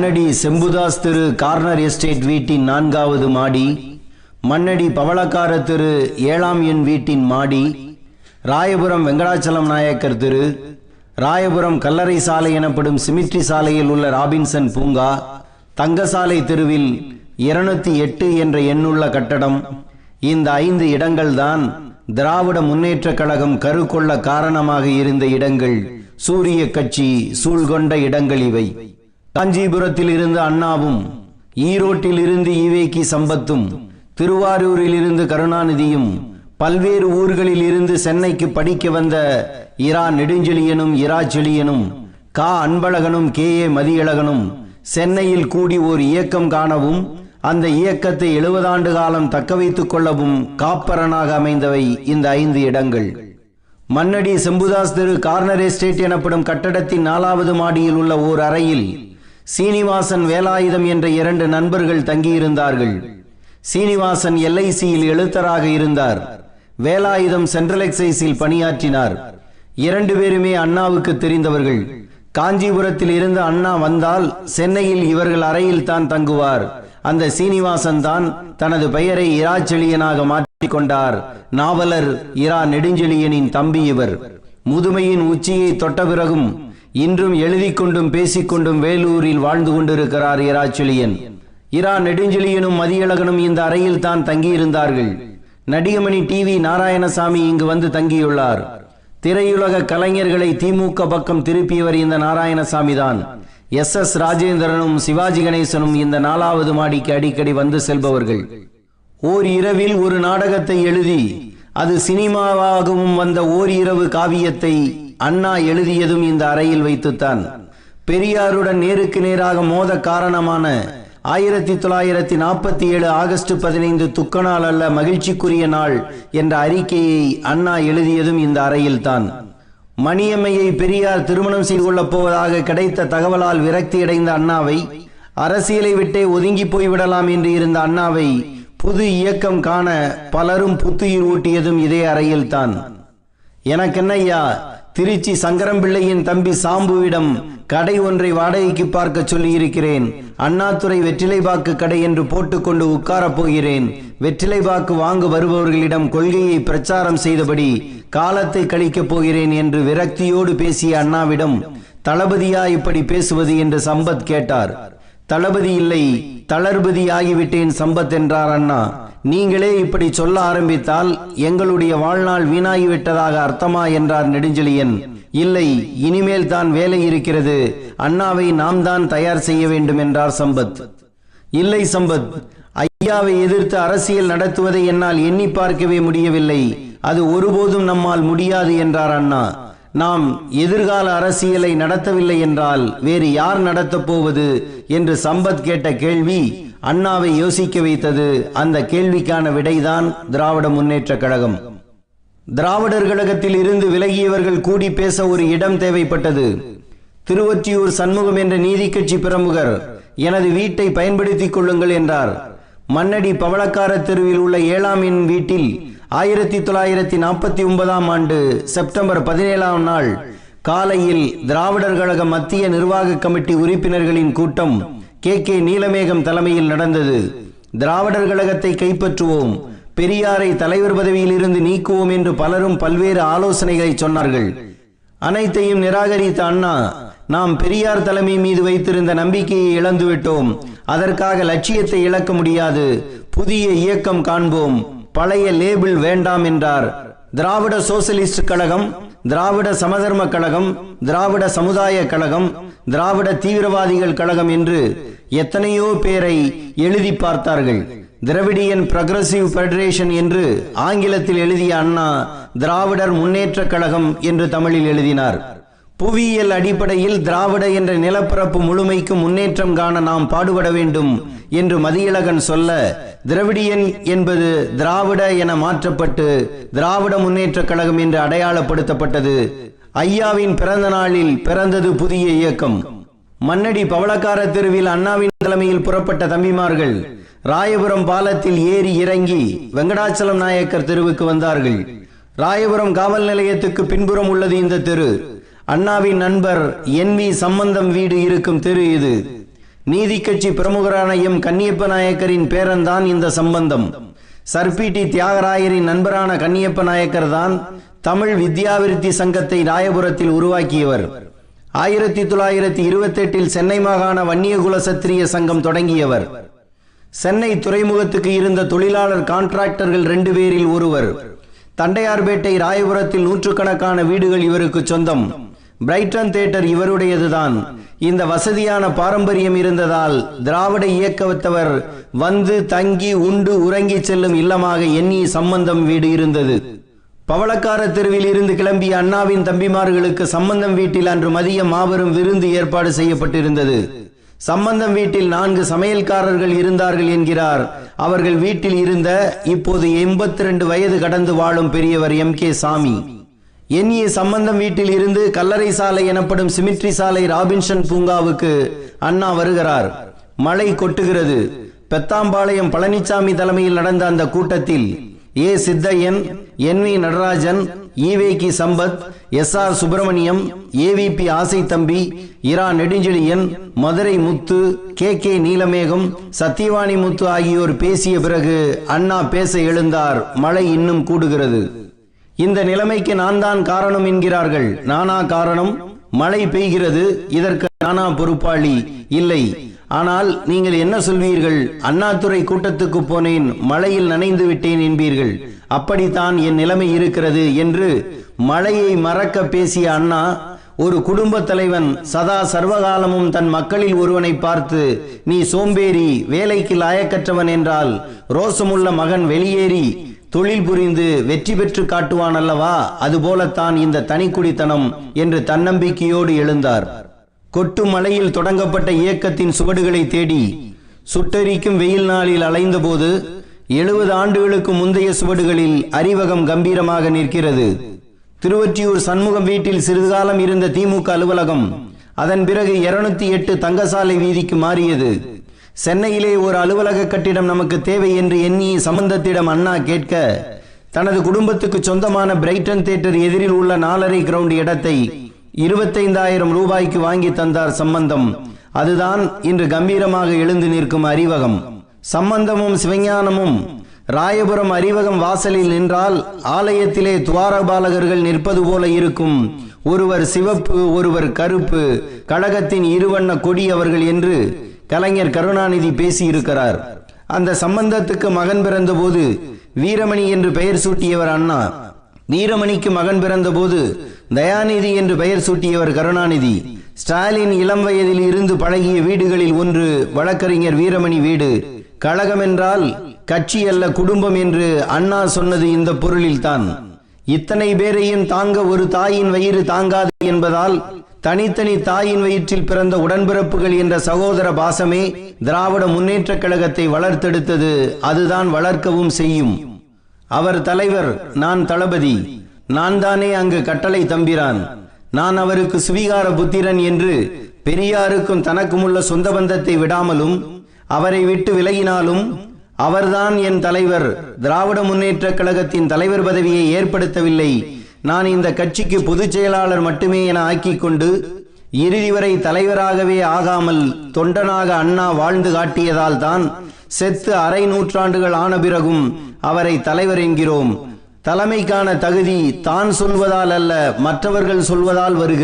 மன்னடி செம்புதாஸ் திரு corner estate வீட்டின் நான்காவது மாடி மன்னடி பவளக்கார திரு ஏழாம் எண் வீட்டின் மாடி ராயபுரம் வெங்கடாச்சலம் நாயக்கர் திரு ராயபுரம் கல்லறை சாலை எனப்படும் சிமிட்ரி சாலையில் உள்ள ராபின்சன் பூங்கா தங்கசாலை தெருவில் இருநூத்தி எட்டு என்ற எண்ணுள்ள கட்டடம் இந்த ஐந்து இடங்கள்தான் திராவிட முன்னேற்றக் கழகம் கருக்கொள்ள காரணமாக இருந்த இடங்கள். சூரிய கட்சி சூழ்கொண்ட இடங்கள் இவை. காஞ்சிபுரத்தில் இருந்து அண்ணாவும் ஈரோட்டில் இருந்து ஈவேக்கி சம்பத்தும் திருவாரூரில் இருந்து கருணாநிதியும் பல்வேறு ஊர்களில் இருந்து சென்னைக்கு படிக்க வந்த இரா நெடுஞ்செழியனும் இரா செழியனும் கா அன்பழகனும் கே ஏ மதியழகனும் சென்னையில் கூடி ஓர் இயக்கம் காணவும் அந்த இயக்கத்தை எழுபதாண்டு காலம் தக்க வைத்துக் கொள்ளவும் காப்பரனாக அமைந்தவை இந்த ஐந்து இடங்கள். மன்னடி செம்புதாஸ் தெரு கார்னர் எஸ்டேட் எனப்படும் கட்டடத்தின் நாலாவது மாடியில் உள்ள ஓர் அறையில் சீனிவாசன் வேலாயுதம் என்ற இரண்டு நண்பர்கள் தங்கியிருந்தார்கள். சீனிவாசன் எல்ஐசியில் எழுத்தராக இருந்தார். வேலாயுதம் சென்ட்ரல் எக்ஸைஸில் பணியாற்றினார். இரண்டு பேருமே அண்ணாவுக்கு தெரிந்தவர்கள். காஞ்சிபுரத்தில் இருந்து அண்ணா வந்தால் சென்னையில் இவர்கள் அறையில் தான் தங்குவார். அந்த சீனிவாசன் தான் தனது பெயரை இராச்செழியனாக மாற்றிக் கொண்டார். நாவலர் இரா நெடுஞ்செழியனின் தம்பி இவர். முதுமையின் உச்சியை தொட்ட பிறகும் இன்றும் எழுதி கொண்டும் பேசிக்கொண்டும் வேலூரில் வாழ்ந்து கொண்டிருக்கிறார் இராச்செழியன் இரா நெடுஞ்செழியனும் மதியழகனும் இந்த அறையில் தான் தங்கியிருந்தார்கள். நடிகமணி டிவி நாராயணசாமி இங்கு வந்து தங்கியுள்ளார். திரையுலக கலைஞர்களை திமுக பக்கம் திருப்பியவர் இந்த நாராயணசாமி தான். எஸ் எஸ் ராஜேந்திரனும் சிவாஜி கணேசனும் இந்த நாலாவது மாடிக்கு அடிக்கடி வந்து செல்பவர்கள். ஓர் இரவில் ஒரு நாடகத்தை எழுதி அது சினிமாவாகவும் வந்த ஓர் இரவு காவியத்தை அண்ணா எழுதியதும் இந்த அறையில் வைத்துத்தான். பெரியாருடன் நேருக்கு நேராக மோத காரணமான ஆயிரத்தி தொள்ளாயிரத்தி நாற்பத்தி ஏழு ஆகஸ்ட் பதினைந்து துக்க நாள் அல்ல மகிழ்ச்சிக்குரிய நாள் என்ற அறிக்கையை அண்ணா எழுதியதும் இந்த அறையில்தான். மணியம்மையை பெரியார் திருமணம் செய்து கொள்ளப் போவதாக கிடைத்த தகவலால் விரக்தியடைந்த அண்ணாவை அரசியலை விட்டே ஒதுங்கி போய்விடலாம் என்று இருந்த அண்ணாவை புது இயக்கம் காண பலரும் புத்துயிர் ஊட்டியதும் இதே அறையில்தான். எனக்கென்னையா? திருச்சி சங்கரம்பிள்ளையின் தம்பி சாம்புவிடம் கடை ஒன்றை வாடகைக்கு பார்க்க சொல்லி இருக்கிறேன் அண்ணாதுரை வெற்றிலைபாக்கு கடை என்று போட்டுக்கொண்டு உட்காரப் போகிறேன். வெற்றிலைபாக்கு வாங்க வருபவர்களிடம் கொள்கையை பிரச்சாரம் செய்தபடி காலத்தை கழிக்கப் போகிறேன் என்று விரக்தியோடு பேசிய அண்ணாவிடம் தளபதியா இப்படி பேசுவது என்று சம்பத் கேட்டார். தளபதி இல்லை தளர்பதி ஆகிவிட்டேன் சம்பத் என்றார் அண்ணா. நீங்களே இப்படி சொல்ல ஆரம்பித்தால் எங்களுடைய வாழ்நாள் வீணாகிவிட்டதாக அர்த்தமா என்றார் நெடுஞ்செழியன். இல்லை இனிமேல் தான் வேலை இருக்கிறது. அண்ணாவை நாம் தான் தயார் செய்ய வேண்டும் என்றார் சம்பத். இல்லை சம்பத் ஐயாவை எதிர்த்து அரசியல் நடத்துவதை என்னால் எண்ணி பார்க்கவே முடியவில்லை. அது ஒருபோதும் நம்மால் முடியாது என்றார் அண்ணா. நாம் எதிர்கால அரசியலை நடத்தவில்லை என்றால் வேறு யார் நடத்தப் போவது என்று சம்பத் கேட்ட கேள்வி அண்ணாவை யோசிக்க வைத்தது அந்த கேள்விக்கான விடைதான் திராவிட முன்னேற்ற கழகம். திராவிடர் கழகத்தில் இருந்து விலகியவர்கள் கூடி பேச ஒரு இடம் தேவைப்பட்டது. திருவொற்றியூர் சண்முகம் என்ற நீதி கட்சி பிரமுகர் எனது வீட்டை பயன்படுத்திக் கொள்ளுங்கள் என்றார். மன்னடி பவளக்கார தெருவில் உள்ள ஏழாம் எண் வீட்டில் ஆயிரத்தி தொள்ளாயிரத்தி நாற்பத்தி ஒன்பதாம் ஆண்டு செப்டம்பர் பதினேழாம் நாள் காலையில் திராவிடர் கழக மத்திய நிர்வாக கமிட்டி உறுப்பினர்களின் கூட்டம் கே. கே. நீலமேகம் தலைமையில் நடந்தது. திராவிடர் கழகத்தை கைப்பற்றுவோம் பெரியாரை தலைவர் பதவியில் இருந்து நீக்குவோம் என்று பலரும் பல்வேறு ஆலோசனைகளை சொன்னார்கள். அனைத்தையும் நிராகரித்த அண்ணா நாம் பெரியார் தலைமை மீது வைத்திருந்த நம்பிக்கையை இழந்துவிட்டோம். அதற்காக லட்சியத்தை இழக்க முடியாது. புதிய இயக்கம் காண்போம். பழைய லேபிள் வேண்டாம் என்றார். திராவிட சோசலிஸ்ட் கழகம் திராவிட சமதர்ம கழகம் திராவிட சமுதாய கழகம் திராவிட தீவிரவாதிகள் கழகம் என்று எத்தனையோ பேரை எழுதி பார்த்தார்கள். திராவிடியன் பிரகிரசிவ் ஃபெடரேஷன் என்று ஆங்கிலத்தில் எழுதிய அண்ணா திராவிடர் முன்னேற்ற கழகம் என்று தமிழில் எழுதினார். புவியியல் அடிப்படையில் திராவிட என்ற நிலப்பரப்பு முழுமைக்கு முன்னேற்றம் காண நாம் பாடுபட வேண்டும் என்று மதியழகன் சொல்ல திராவிடியன் என்பது திராவிட என மாற்றப்பட்டு திராவிட முன்னேற்ற கழகம் என்று அடையாளப்படுத்தப்பட்டது. ஐயாவின் பிறந்த நாளில் பிறந்தது புதிய இயக்கம். மன்னடி பவளக்கார தெருவில் அண்ணாவின் தலைமையில் புறப்பட்ட தம்பிமார்கள் ராயபுரம் பாலத்தில் ஏறி இறங்கி வெங்கடாச்சலம் நாயக்கர் தெருவுக்கு வந்தார்கள். ராயபுரம் காவல் நிலையத்துக்கு பின்புறம் உள்ளது இந்த தெரு. அண்ணாவின் நண்பர் என் வி சம்பந்தம் வீடு இருக்கும் தெரு இது. நீதி கட்சி பிரமுகரான எம் கன்னியப்ப நாயக்கரின் பேரன்தான் இந்த சம்பந்தம். சர்பிடி தியாகராயரின் நண்பரான கன்னியப்ப நாயக்கர் தான் தமிழ் வித்யாவிருத்தி சங்கத்தை ராயபுரத்தில் உருவாக்கியவர். ஆயிரத்தி தொள்ளாயிரத்தி இருபத்தெட்டில் சென்னை மாகாண வன்னியகுல சத்திரிய சங்கம் தொடங்கியவர். சென்னை துறைமுகத்துக்கு இருந்த தொழிலாளர் கான்ட்ராக்டர்கள் ரெண்டு பேரில் ஒருவர். தண்டையார்பேட்டை ராயபுரத்தில் நூற்றுக்கணக்கான வீடுகள் இவருக்கு சொந்தம். பிரைட்டன் தேட்டர் இவருடையதுதான். இந்த வசதியான பாரம்பரியம் இருந்ததால் திராவிட இயக்கத்தவர் வந்து தங்கி உண்டு உறங்கி செல்லும் இல்லமாக எண்ணி சம்பந்தம் வீடு இருந்தது. பவளக்கார தெருவில் இருந்து கிளம்பிய அண்ணாவின் தம்பிமார்களுக்கு சம்பந்தம் வீட்டில் அன்று மதியம் மாபெரும் விருந்து ஏற்பாடு செய்யப்பட்டிருந்தது. சம்பந்தம் வீட்டில் நான்கு சமையல்காரர்கள் இருந்தார்கள் என்கிறார். அவர்கள் வீட்டில் இருந்த இப்போது எண்பத்தி ரெண்டு வயது கடந்து வாழும் பெரியவர் எம் கே சாமி. எண்ணிய சம்பந்தம் வீட்டில் இருந்து கல்லறை சாலை எனப்படும் சிமிட்ரி சாலை ராபின்சன் பூங்காவுக்கு அண்ணா வருகிறார். மழை கொட்டுகிறது. பெத்தாம்பாளையம் பழனிசாமி தலைமையில் நடந்த அந்த கூட்டத்தில் A. Siddhaiyan N. V. Natarajan EVK Sampath S. R. Subramaniam AVP Asaithambi Ira. Nedunchezhiyan Madurai Muthu K. K. Neelamegam Sathiyavani Muthu ஆகியோர் பேசிய பிறகு அண்ணா பேச எழுந்தார். மழை இன்னும் கூடுகிறது. இந்த நிலைமைக்கு நான் தான் காரணம் என்கிறார்கள். நானா காரணம்? மழை பெய்கிறது. இதற்கு நானா பொறுப்பாளி? இல்லை. ஆனால் நீங்கள் என்ன சொல்வீர்கள்? அண்ணாதுரை கூட்டத்துக்கு போனேன். மழையில் நனைந்து விட்டேன் என்பீர்கள். அப்படித்தான் என் நிலைமை இருக்கிறது என்று மழையை மறக்க பேசிய அண்ணா ஒரு குடும்ப தலைவன் சதா சர்வகாலமும் தன் மக்களில் ஒருவனை பார்த்து நீ சோம்பேறி வேலைக்கு லாயக்கற்றவன் என்றால் ரோசமுள்ள மகன் வெளியேறி தொழில் புரிந்து வெற்றி பெற்று காட்டுவான் அல்லவா? அதுபோலத்தான் இந்த தனிக்குடித்தனம் என்று தன்னம்பிக்கையோடு எழுந்தார். கொட்டு மலையில் தொடங்கப்பட்ட இயக்கத்தின் சுவடுகளை தேடி சுட்டெரிக்கும் வெயில் நாளில் அலைந்தபோது எழுபது ஆண்டுகளுக்கு முந்தைய சுவடுகளில் அறிவகம் கம்பீரமாக நிற்கிறது. திருவொற்றியூர் சண்முகம் வீட்டில் சிறிது காலம் இருந்த திமுக அலுவலகம் அதன் பிறகு இருநூத்தி எட்டு தங்கசாலை வீதிக்கு மாறியது. சென்னையிலே ஒரு அலுவலக கட்டிடம் நமக்கு தேவை என்று எண்ணி சம்பந்தத்திடம் அண்ணா கேட்க தனது குடும்பத்துக்கு சொந்தமான பிரைட்டன் தியேட்டர் எதிரில் உள்ள நாலரை கிரவுண்ட் இடத்தை இருபத்தைந்தாயிரம் ரூபாய்க்கு வாங்கி தந்தார் சம்பந்தம். அதுதான் இன்று கம்பீரமாக எழுந்து நிற்கும் அறிவகம். சம்பந்தமும் சிவஞானமும் ராயபுரம் அறிவகம் வாசலில் நின்றால் ஆலயத்திலே துவாரபாலகர்கள் நிற்பது போல இருக்கும். ஒருவர் சிவப்பு ஒருவர் கருப்பு கழகத்தின் இருவண்ண கொடி அவர்கள் என்று கலைஞர் கருணாநிதி பேசியிருக்கிறார். அந்த சம்பந்தத்துக்கு மகன் பிறந்தபோது வீரமணி என்று பெயர் சூட்டியவர் அண்ணா. வீரமணிக்கு மகன் பிறந்தபோது தயாநிதி என்று பெயர் சூட்டியவர் கருணாநிதி. ஸ்டாலின் இளம் வயதில் இருந்து பழகிய வீடுகளில் ஒன்று வழக்கறிஞர் வீரமணி வீடு. கழகம் என்றால் கட்சி அல்ல குடும்பம் என்று அண்ணா சொன்னது இந்த பொருளில்தான். இத்தனை பேரையும் தாங்க ஒரு தாயின் வயிறு தாங்காது என்பதால் தனித்தனி தாயின் வயிற்றில் பிறந்த உடன்பிறப்புகள் என்ற சகோதர பாசமே திராவிட முன்னேற்ற கழகத்தை வளர்த்தெடுத்தது. அதுதான் வளர்க்கவும் செய்யும். அவர் தலைவர் நான் தளபதி. நான் தானே அங்கு கட்டளை தம்பிரான். நான் அவருக்கு சுவீகார புத்திரன் என்று பெரியாருக்கும் தனக்குமுள்ள சொந்த பந்தத்தை விடாமலும் அவரை விட்டு விலகினாலும் அவர்தான் என் தலைவர். திராவிட முன்னேற்ற கழகத்தின் தலைவர் பதவியை ஏற்படுத்தவில்லை. நான் இந்த கட்சிக்கு பொதுச் செயலாளர் மட்டுமே என ஆக்கிக் கொண்டு இறுதி வரை தலைவராகவே ஆகாமல் தொண்டனாக அண்ணா வாழ்ந்து காட்டியதால் தான் செத்து அரை நூற்றாண்டுகள் ஆன பிறகும் அவரை தலைவர் என்கிறோம். தலைமைக்கான தகுதி தான் சொல்வதால் அல்ல மற்றவர்கள் சொல்வதால் வருகிறது.